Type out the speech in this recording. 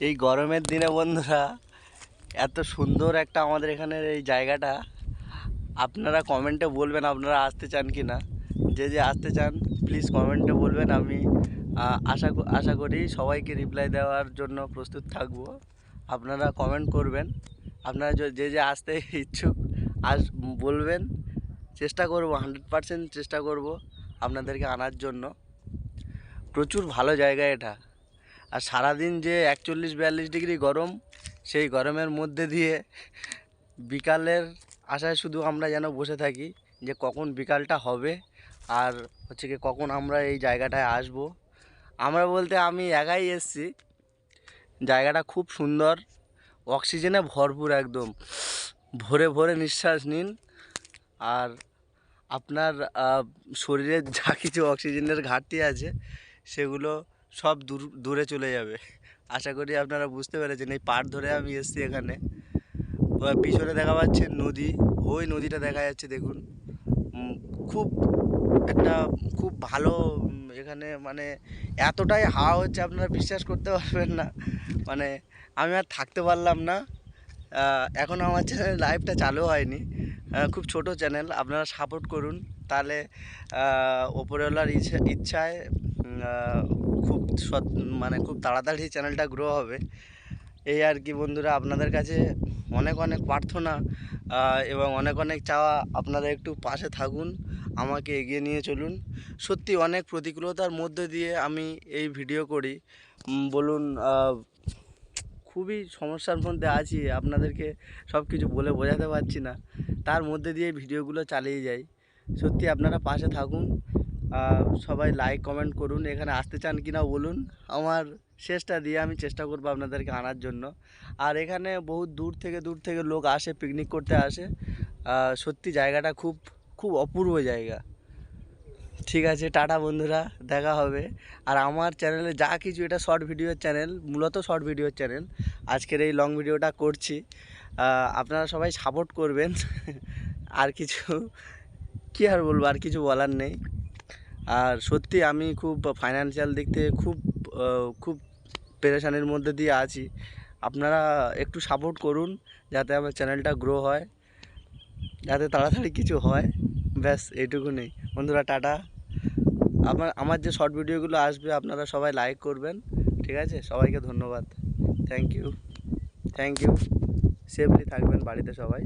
এই গরমের দিনে বন্ধুরা, এত সুন্দর একটা আমাদের এখানের এই জায়গাটা। আপনারা কমেন্টে বলবেন আপনারা আসতে চান কি না যে যে আসতে চান প্লিজ কমেন্টে বলবেন। আমি আশা আশা করি সবাইকে রিপ্লাই দেওয়ার জন্য প্রস্তুত থাকব। আপনারা কমেন্ট করবেন। আপনারা য- যে আসতে ইচ্ছুক, আস, বলবেন। চেষ্টা করব হান্ড্রেড পারসেন্ট চেষ্টা করব আপনাদেরকে আনার জন্য। প্রচুর ভালো জায়গা এটা। আর সারাদিন যে একচল্লিশ বিয়াল্লিশ ডিগ্রি গরম, সেই গরমের মধ্যে দিয়ে বিকালের আশায় শুধু আমরা যেন বসে থাকি যে কখন বিকালটা হবে আর হচ্ছে কি কখন আমরা এই জায়গাটায় আসব। আমরা বলতে আমি একাই এসছি। জায়গাটা খুব সুন্দর, অক্সিজেনে ভরপুর একদম। ভরে ভরে নিঃশ্বাস নিন আর আপনার শরীরে যা কিছু অক্সিজেনের ঘাটতি আছে সেগুলো সব দূর দূরে চলে যাবে। আশা করি আপনারা বুঝতে পেরেছেন এই পাড় ধরে আমি এসেছি এখানে। পিছনে দেখা পাচ্ছে নদী ওই নদীটা দেখা যাচ্ছে দেখুন। খুব একটা খুব ভালো এখানে মানে এতটাই হাওয়া হচ্ছে আপনারা বিশ্বাস করতে পারবেন না। মানে আমি আর থাকতে পারলাম না। আহ, এখন আমার চ্যানেল লাইভটা চালু হয়নি। খুব ছোট চ্যানেল আপনারা সাপোর্ট করুন। তাহলে ওপরওয়ালার ইচ্ছা ইচ্ছায় খুব সৎ- মানে খুব তাড়াতাড়ি চ্যানেলটা গ্রো হবে। এই আর কি বন্ধুরা, আপনাদের কাছে অনেক অনেক প্রার্থনা এবং অনেক অনেক চাওয়া, আপনারা একটু পাশে থাকুন, আমাকে এগিয়ে নিয়ে চলুন। সত্যি অনেক প্রতিকূলতার মধ্যে দিয়ে আমি এই ভিডিও করি। বলুন খুবই সমস্যার মধ্যে আছি, আপনাদেরকে সব কিছু বলে বোঝাতে পারছি না। তার মধ্যে দিয়ে ভিডিওগুলো চালিয়ে যাই। সত্যি আপনারা পাশে থাকুন সবাই লাইক কমেন্ট করুন, এখানে আসতে চান কি না বলুন। আমার শেষটা দিয়ে আমি চেষ্টা করব আপনাদেরকে আনার জন্য। আর এখানে বহু দূর থেকে দূর থেকে লোক আসে পিকনিক করতে আসে। সত্যি জায়গাটা খুব খুব অপূর্ব জায়গা। ঠিক আছে, টাটা বন্ধুরা, দেখা হবে। আর আমার চ্যানেলে যা কিছু, এটা শর্ট ভিডিওর চ্যানেল মূলত শর্ট ভিডিওর চ্যানেল আজকের এই লং ভিডিওটা করছি। আপনারা সবাই সাপোর্ট করবেন। আর কিছু, কী আর বলব, আর কিছু বলার নেই। আর সত্যি আমি খুব ফাইন্যান্সিয়াল দিক থেকে খুব খুব পেরেশানির মধ্যে দিয়ে আছি। আপনারা একটু সাপোর্ট করুন যাতে আমার চ্যানেলটা গ্রো হয়, যাতে তাড়াতাড়ি কিছু হয়। ব্যাস এইটুকুনি বন্ধুরা, টাটা। আমার আমার যে শর্ট ভিডিওগুলো আসবে, আপনারা সবাই লাইক করবেন, ঠিক আছে? সবাইকে ধন্যবাদ। Thank you thank you safely থাকবেন বাড়িতে সবাই।